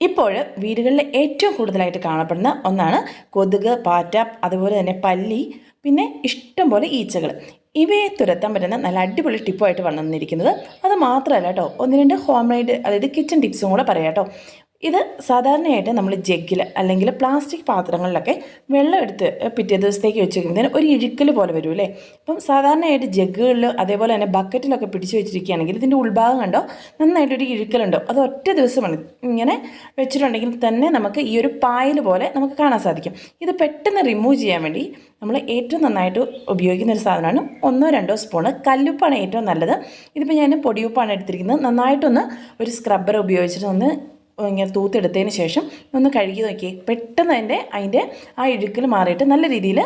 ഇപ്പോൾ വീടുകളിൽ ഏറ്റവും കൂടുതലായിട്ട് കാണപ്പെടുന്ന ഒന്നാണ് കൊതുക് പാറ്റ അതുപോലെ തന്നെ പല്ലി പിന്നെ ഇഷ്ടംപോലെ ഈച്ചകൾ ഇവയെ തുരത്താൻ പറ്റുന്ന നല്ല അടിപൊളി ടിപ്പുമായിട്ട് വന്നിരിക്കുന്നത്. അത് മാത്രമല്ല കേട്ടോ ഒന്ന് രണ്ട് ഹോം മെയ്ഡ് അതായത് കിച്ചൺ ടിപ്സും കൂടെ പറയാം കേട്ടോ. ഇത് സാധാരണയായിട്ട് നമ്മൾ ജഗ്ഗിൽ അല്ലെങ്കിൽ പ്ലാസ്റ്റിക് പാത്രങ്ങളിലൊക്കെ വെള്ളം എടുത്ത് പിറ്റേ ദിവസത്തേക്ക് വെച്ച് ഒരു ഇഴുക്കൽ പോലെ വരും അല്ലേ? അപ്പം സാധാരണയായിട്ട് ജഗ്ഗുകളിൽ അതേപോലെ തന്നെ ബക്കറ്റിലൊക്കെ പിടിച്ച് വെച്ചിരിക്കുകയാണെങ്കിൽ ഇതിന്റെ ഉൾഭാഗം കണ്ടോ? നന്നായിട്ടൊരു ഇഴുക്കലുണ്ടോ? അത് ഒറ്റ ദിവസമാണ്. ഇങ്ങനെ വെച്ചിട്ടുണ്ടെങ്കിൽ തന്നെ നമുക്ക് ഈ ഒരു പായൽ പോലെ നമുക്ക് കാണാൻ സാധിക്കും. ഇത് പെട്ടെന്ന് റിമൂവ് ചെയ്യാൻ വേണ്ടി നമ്മൾ ഏറ്റവും നന്നായിട്ട് ഉപയോഗിക്കുന്ന ഒരു സാധനമാണ് ഒന്നോ രണ്ടോ സ്പൂണ് കല്ലുപ്പാണ് ഏറ്റവും നല്ലത്. ഇതിപ്പോൾ ഞാൻ പൊടിയുപ്പാണ് എടുത്തിരിക്കുന്നത്. നന്നായിട്ടൊന്ന് ഒരു സ്ക്രബ്ബർ ഉപയോഗിച്ചിട്ട് ഒന്ന് ഇങ്ങനെ തൂത്തെടുത്തതിന് ശേഷം ഒന്ന് കഴുകി നോക്കിയേ പെട്ടെന്ന് അതിന്റെ അതിന്റെ ആ ഇഴുക്കൽ മാറിയിട്ട് നല്ല രീതിയിൽ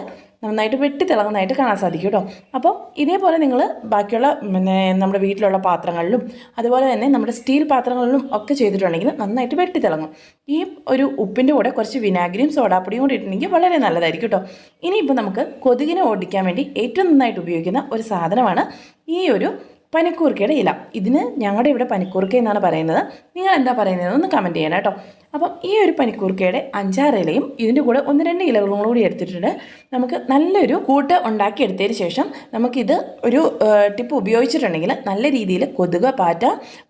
നന്നായിട്ട് വെട്ടി തിളങ്ങുന്നതായിട്ട് കാണാൻ സാധിക്കും കേട്ടോ. അപ്പോൾ ഇതേപോലെ നിങ്ങൾ ബാക്കിയുള്ള പിന്നെ നമ്മുടെ വീട്ടിലുള്ള പാത്രങ്ങളിലും അതുപോലെ തന്നെ നമ്മുടെ സ്റ്റീൽ പാത്രങ്ങളിലും ഒക്കെ ചെയ്തിട്ടുണ്ടെങ്കിൽ നന്നായിട്ട് വെട്ടി തിളങ്ങും. ഈ ഒരു ഉപ്പിന്റെ കൂടെ കുറച്ച് വിനാഗിരിയും സോഡാപ്പൊടിയും കൂടി ഇട്ടിട്ടുണ്ടെങ്കിൽ വളരെ നല്ലതായിരിക്കും കേട്ടോ. ഇനിയിപ്പോൾ നമുക്ക് കൊതുകിനെ ഓടിക്കാൻ വേണ്ടി ഏറ്റവും നന്നായിട്ട് ഉപയോഗിക്കുന്ന ഒരു സാധനമാണ് ഈ ഒരു പനിക്കൂർക്കയുടെ ഇല. ഇതിന് ഞങ്ങളുടെ ഇവിടെ പനിക്കൂർക്ക എന്നാണ് പറയുന്നത്. നിങ്ങൾ എന്താ പറയുന്നത് ഒന്ന് കമന്റ് ചെയ്യണം കേട്ടോ. അപ്പം ഈ ഒരു പനിക്കൂർക്കയുടെ അഞ്ചാറ് ഇലയും ഇതിന്റെ കൂടെ ഒന്ന് രണ്ട് ഇലകളും കൂടി എടുത്തിട്ടുണ്ട്. നമുക്ക് നല്ലൊരു കൂട്ട് ഉണ്ടാക്കിയെടുത്തതിന് ശേഷം നമുക്കിത് ഒരു ടിപ്പ് ഉപയോഗിച്ചിട്ടുണ്ടെങ്കിൽ നല്ല രീതിയിൽ കൊതുക് പാറ്റ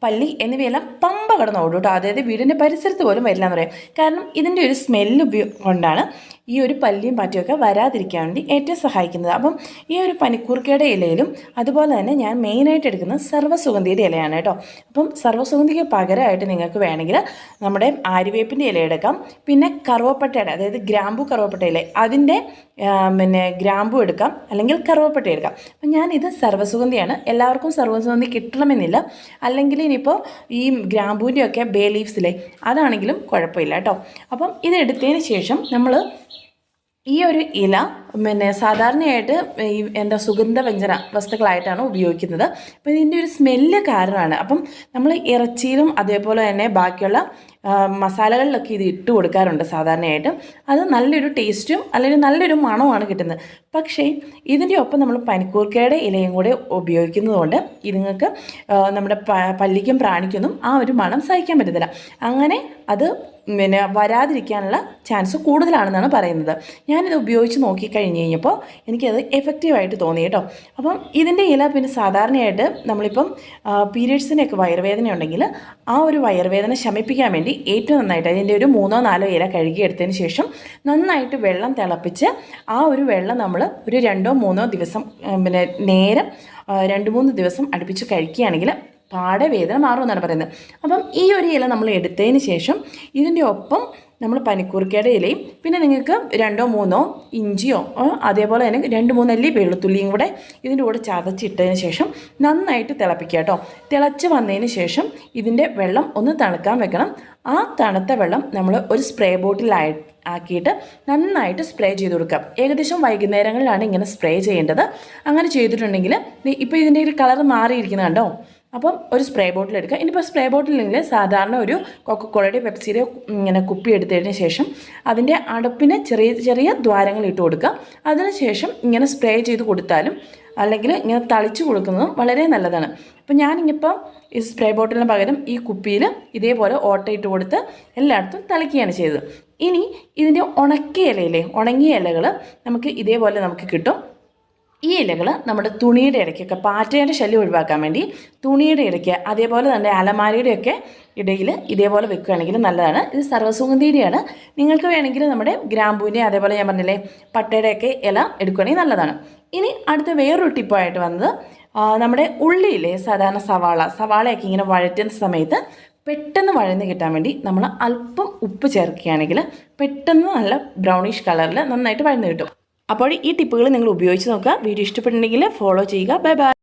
പല്ലി എന്നിവയെല്ലാം പമ്പ കടന്ന് ഓടും കേട്ടോ. അതായത് വീടിന്റെ പരിസരത്ത് പോലും വരില്ല എന്ന് പറയാം. കാരണം ഇതിന്റെ ഒരു സ്മെല്ല് ഉപയോഗം കൊണ്ടാണ് ഈ ഒരു പല്ലിയും പാറ്റയൊക്കെ വരാതിരിക്കാൻ വേണ്ടി ഏറ്റവും സഹായിക്കുന്നത്. അപ്പം ഈ ഒരു പനിക്കൂർക്കയുടെ ഇലയിലും അതുപോലെ തന്നെ ഞാൻ മെയിനായിട്ട് എടുക്കുന്നത് സർവസുഗന്ധിയുടെ ഇലയാണ് കേട്ടോ. അപ്പം സർവസുഗന്ധിക്ക് പകരമായിട്ട് നിങ്ങൾക്ക് വേണമെങ്കിൽ നമ്മുടെ ആര്യവേപ്പിന്റെ ഇല എടുക്കാം. പിന്നെ കറുവപ്പട്ടയുടെ അതായത് ഗ്രാമ്പു കറുവപ്പട്ട ഇല അതിന്റെ പിന്നെ ഗ്രാമ്പു എടുക്കാം. അല്ലെങ്കിൽ കറുവപ്പട്ട എടുക്കാം. അപ്പം ഞാനിത് സർവസുഗന്ധിയാണ്. എല്ലാവർക്കും സർവസുഗന്ധി കിട്ടണമെന്നില്ല. അല്ലെങ്കിൽ ഇനിയിപ്പോൾ ഈ ഗ്രാമ്പൂവിന്റെയൊക്കെ ബേ ലീവ്സിലെ അതാണെങ്കിലും കുഴപ്പമില്ല കേട്ടോ. അപ്പം ഇത് എടുത്തതിന് ശേഷം നമ്മൾ ഈ ഒരു ഇല പിന്നെ സാധാരണയായിട്ട് ഈ എന്താ സുഗന്ധവ്യഞ്ജന വസ്തുക്കളായിട്ടാണ് ഉപയോഗിക്കുന്നത്. അപ്പോൾ ഇതിന്റെ ഒരു സ്മെല്ല് കാരണമാണ്. അപ്പം നമ്മൾ ഇറച്ചിയിലും അതേപോലെ തന്നെ ബാക്കിയുള്ള മസാലകളിലൊക്കെ ഇത് ഇട്ട് കൊടുക്കാറുണ്ട് സാധാരണയായിട്ട്. അത് നല്ലൊരു ടേസ്റ്റും അല്ലെങ്കിൽ നല്ലൊരു മണവുമാണ് കിട്ടുന്നത്. പക്ഷേ ഇതിന്റെ ഒപ്പം നമ്മൾ പനിക്കൂർക്കയുടെ ഇലയും കൂടെ ഉപയോഗിക്കുന്നതുകൊണ്ട് ഇതുങ്ങൾക്ക് നമ്മുടെ പല്ലിക്കും പ്രാണിക്കൊന്നും ആ ഒരു മണം സഹിക്കാൻ പറ്റത്തില്ല. അങ്ങനെ അത് പിന്നെ വരാതിരിക്കാനുള്ള ചാൻസ് കൂടുതലാണെന്നാണ് പറയുന്നത്. ഞാനിത് ഉപയോഗിച്ച് നോക്കിക്കഴിഞ്ഞ് കഴിഞ്ഞപ്പോൾ എനിക്കത് എഫക്റ്റീവായിട്ട് തോന്നി കേട്ടോ. അപ്പം ഇതിന്റെ ഇല പിന്നെ സാധാരണയായിട്ട് നമ്മളിപ്പം പീരീഡ്സിനൊക്കെ വയറുവേദന ഉണ്ടെങ്കിൽ ആ ഒരു വയറുവേദന ശമിപ്പിക്കാൻ വേണ്ടി ഏറ്റവും നന്നായിട്ട് അതിന്റെ ഒരു മൂന്നോ നാലോ ഇല കഴുകിയെടുത്തതിന് ശേഷം നന്നായിട്ട് വെള്ളം തിളപ്പിച്ച് ആ ഒരു വെള്ളം നമ്മൾ ഒരു രണ്ടോ മൂന്നോ ദിവസം പിന്നെ നേരം രണ്ട് മൂന്ന് ദിവസം അടുപ്പിച്ച് കഴിക്കുകയാണെങ്കിൽ പാടെ വേദന മാറുമെന്നാണ് പറയുന്നത്. അപ്പം ഈ ഒരു ഇല നമ്മൾ എടുത്തതിന് ശേഷം ഇതിന്റെ ഒപ്പം നമ്മൾ പനിക്കൂർക്കയുടെ ഇലയും പിന്നെ നിങ്ങൾക്ക് രണ്ടോ മൂന്നോ ഇഞ്ചിയോ അതേപോലെ തന്നെ രണ്ട് മൂന്നല്ലി വെളുത്തുള്ളിയും കൂടെ ഇതിന്റെ കൂടെ ചതച്ചിട്ടതിന് ശേഷം നന്നായിട്ട് തിളപ്പിക്കുക കേട്ടോ. തിളച്ച് വന്നതിന് ശേഷം ഇതിന്റെ വെള്ളം ഒന്ന് തണുക്കാൻ വെക്കണം. ആ തണുത്ത വെള്ളം നമ്മൾ ഒരു സ്പ്രേ ബോട്ടിലായി ആക്കിയിട്ട് നന്നായിട്ട് സ്പ്രേ ചെയ്ത് കൊടുക്കാം ഏകദേശം വൈകുന്നേരങ്ങളിലാണ് ഇങ്ങനെ സ്പ്രേ ചെയ്യേണ്ടത്. അങ്ങനെ ചെയ്തിട്ടുണ്ടെങ്കിൽ ഇപ്പോൾ ഇതിന്റെ ഒരു കളർ മാറിയിരിക്കുന്നത് കണ്ടോ അപ്പം ഒരു സ്പ്രേ ബോട്ടിൽ എടുക്കുക. ഇനിയിപ്പോൾ സ്പ്രേ ബോട്ടിലില്ലെങ്കിൽ സാധാരണ ഒരു കൊക്കക്കോളയുടെ പെപ്സിയുടെ ഇങ്ങനെ കുപ്പി എടുത്തതിന് ശേഷം അതിന്റെ അടുപ്പിന് ചെറിയ ചെറിയ ദ്വാരങ്ങൾ ഇട്ട് കൊടുക്കുക. അതിനുശേഷം ഇങ്ങനെ സ്പ്രേ ചെയ്ത് കൊടുത്താലും അല്ലെങ്കിൽ ഇങ്ങനെ തളിച്ച് കൊടുക്കുന്നതും വളരെ നല്ലതാണ്. അപ്പോൾ ഞാനിങ്ങിപ്പം ഈ സ്പ്രേ ബോട്ടിലിന് പകരം ഈ കുപ്പിയിൽ ഇതേപോലെ ഓട്ട ഇട്ട് കൊടുത്ത് എല്ലായിടത്തും തളിക്കുകയാണ് ചെയ്തത്. ഇനി ഇതിന്റെ ഉണക്കിയ ഇലയിലെ ഉണങ്ങിയ ഇലകൾ നമുക്ക് ഇതേപോലെ നമുക്ക് കിട്ടും. ഈ ഇലകൾ നമ്മുടെ തുണിയുടെ ഇടയ്ക്കൊക്കെ പാറ്റയുടെ ശല്യം ഒഴിവാക്കാൻ വേണ്ടി തുണിയുടെ ഇടയ്ക്ക് അതേപോലെ തന്നെ അലമാരയുടെയൊക്കെ ഇടയിൽ ഇതേപോലെ വെക്കുകയാണെങ്കിൽ നല്ലതാണ്. ഇത് സർവസുഗന്ധിയുടെയാണ്. നിങ്ങൾക്ക് വേണമെങ്കിൽ നമ്മുടെ ഗ്രാമ്പൂവിന്റെ അതേപോലെ ഞാൻ പറഞ്ഞില്ലേ പട്ടയുടെയൊക്കെ ഇല എടുക്കുകയാണെങ്കിൽ നല്ലതാണ്. ഇനി അടുത്ത വേറൊരു ടിപ്പായിട്ട് വന്നത് നമ്മുടെ ഉള്ളിയിലെ സാധാരണ സവാള സവാളയൊക്കെ ഇങ്ങനെ വഴറ്റുന്ന സമയത്ത് പെട്ടെന്ന് വഴന്ന് കിട്ടാൻ വേണ്ടി നമ്മൾ അല്പം ഉപ്പ് ചേർക്കുകയാണെങ്കിൽ പെട്ടെന്ന് നല്ല ബ്രൗണിഷ് കളറിൽ നന്നായിട്ട് വഴന്ന് കിട്ടും. അപ്പോൾ ഈ ടിപ്പുകൾ നിങ്ങൾ ഉപയോഗിച്ച് നോക്കുക. വീഡിയോ ഇഷ്ടപ്പെട്ടിട്ടുണ്ടെങ്കിൽ ഫോളോ ചെയ്യുക. Bye bye